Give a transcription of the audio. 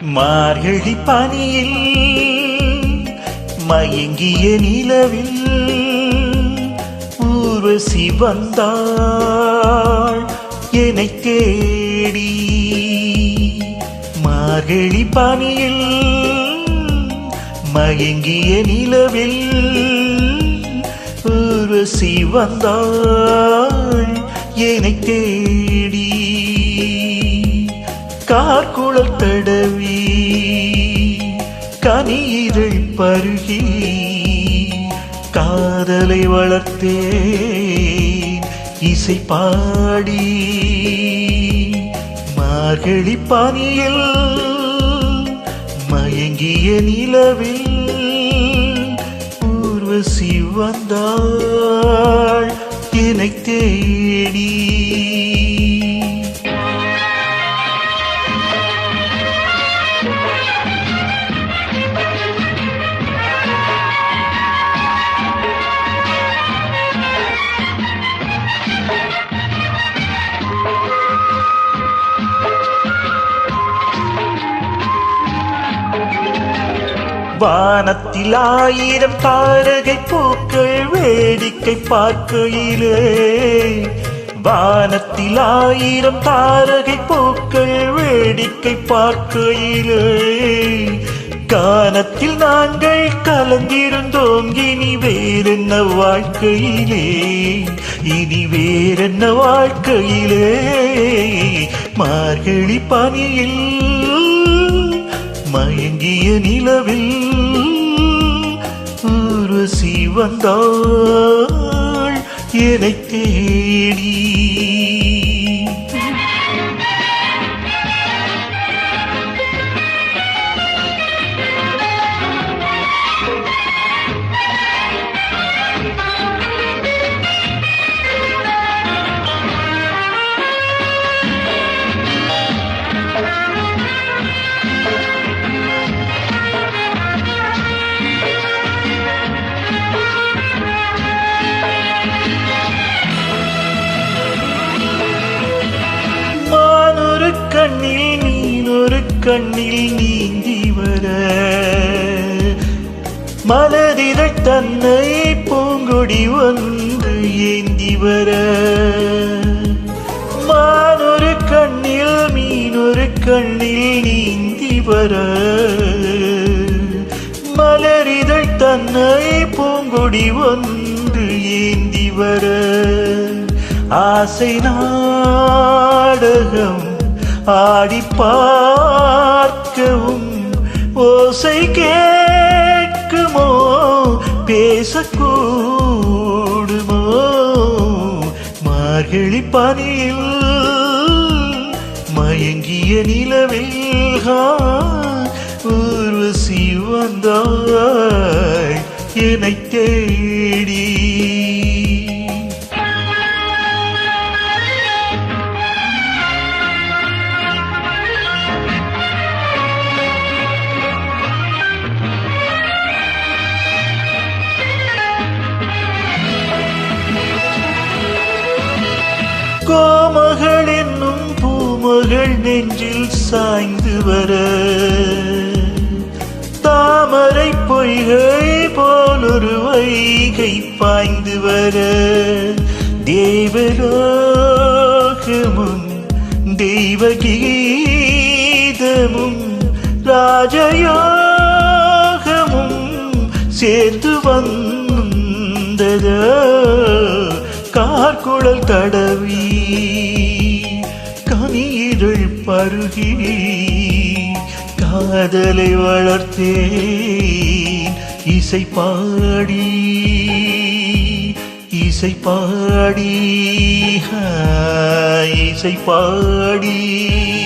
மார்கழி பனியில் மயங்கிய நிலவில் ஊர்வசி வந்தாள் என்னை தேடி. மார்கழி பனியில் மயங்கிய நிலவில் ஊர்வசி வந்தாள் என்னை தேடி. கார்குழல் தடவி கனியிரள் பருகி காதலை வளர்த்தே இசை பாடி மார்கழி பனியில் மயங்கிய நிலவில் ஊர்வசி வந்தாள் என்னை தேடி வானத்தில் ஆயிரம் தாரகை பூக்கள் வேடிக்கை பார்க்கையிலே. வானத்தில் ஆயிரம் தாரகை பூக்கள் வேடிக்கை பார்க்கையிலே. கானத்தில் நாங்கள் கலந்திருந்தோம் இனி வேறென்ன வாழ்க்கையிலே? இனி வேறென்ன வாழ்க்கையிலே? மார்கழி பணியில் மயங்கிய நிலவில் ஊர்வசி வந்தாள். என தேடி கண்ணில் நீனொரு கண்ணில் நீந்தி வர. மலரிதழ் தன்னை பூங்கொடி வந்து ஏந்தி வர. மானொரு கண்ணில் மீனொரு கண்ணில் நீந்தி வர. மலரிதழ் தன்னை பூங்கொடி வந்து ஏந்தி வர. ஆசை நாடகம் ஆடி பார்க்கவும் ஓசை கேட்குமோ பேசக்கூடுமோ மார்கழி பனியில் மயங்கிய நிலவில் ஊர்வசி வந்தாள் என்னை தேடி. கோமகள் என்னும் பூமகள் நெஞ்சில் சாய்ந்து வர. தாமரை பொய்கள் போலொரு வைகை பாய்ந்து வர. தேவலோகமும் தெய்வ கீதமும் ராஜயோகமும் சேர்த்து வந்ததோ. கார்குழல் தடவி கனியிரள் பருகி காதலை வளர்த்தேன் இசை பாடி இசை பாடி இசை பாடி.